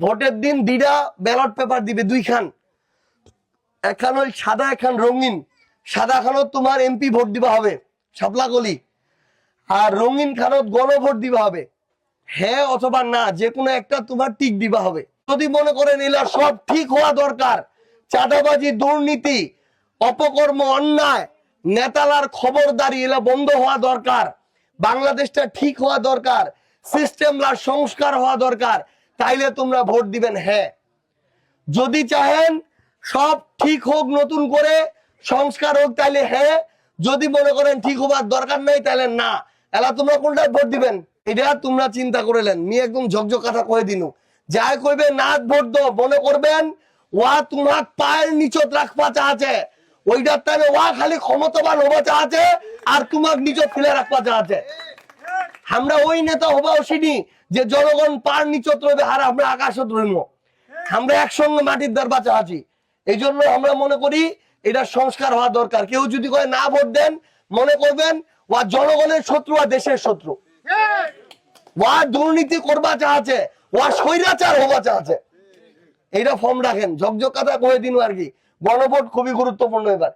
ভোটের দিন দুইটা ব্যালট পেপার দিবে দুইখান একখান ওই সাদা একখান রঙিন। সাদা খানত তোমার এমপি ভোট দিবা হবে, শাপলা গলি আর রঙিন খানত গণভোট দিবা হবে। হ্যাঁ অথবা না যে কোনো একটা তোমার টিক দিবা হবে। যদি মনে করেন এলা সব ঠিক হওয়া দরকার, চাঁদাবাজি, দুর্নীতি, অপকর্ম, অন্যায়, নেতালার খবরদারি এলা বন্ধ হওয়া দরকার। বাংলাদেশটা ঠিক হওয়া দরকার সিস্টেমলার সংস্কার হওয়া দরকার। তাইলে তোমরা ভোট দিবেন হ্যাঁ। যদি চাহেন সব ঠিক হোক, নতুন করে সংস্কার হোক, তাইলে হ্যাঁ। যদি মনে করেন ঠিক হবার দরকার নাই তাহলে না। এলা, তোমরা কোনটা ভোট দিবেন? এটা তোমরা চিন্তা করিলেন নিয়ে একদম ঝকঝক কথা কয়ে দিনু। যাই কইবে না ভোট দো মনে করবেন, ওয়া তোমার পায়ের নিচত রাখবা চাচ্ছে ওইটার তাহলে ওয়া খালি ক্ষমতাবান হবা চাচ্ছে আর তোমার নিচত ফেলে রাখবা চাচ্ছে আমরা ওই নেতা হবা ওসিনি যে জনগণ পার নিচত রইবে আর আমরা আকাশত রইব আমরা একসঙ্গে মাটির দ্বার বাঁচা আছি। এই জন্য আমরা মনে করি এটা সংস্কার হওয়া দরকার। কেউ যদি কয় না ভোট দেন, মনে করবেন, ওয়া জনগণের শত্রু আর দেশের শত্রু। ওয়া দুর্নীতি করবা চাচ্ছে ওয়া স্বৈরাচার হবা চাচ্ছে এইটা ফর্ম রাখেন। ঝকঝক কথা কয়ে দিন আর কি। গণভোট খুবই গুরুত্বপূর্ণ এবার।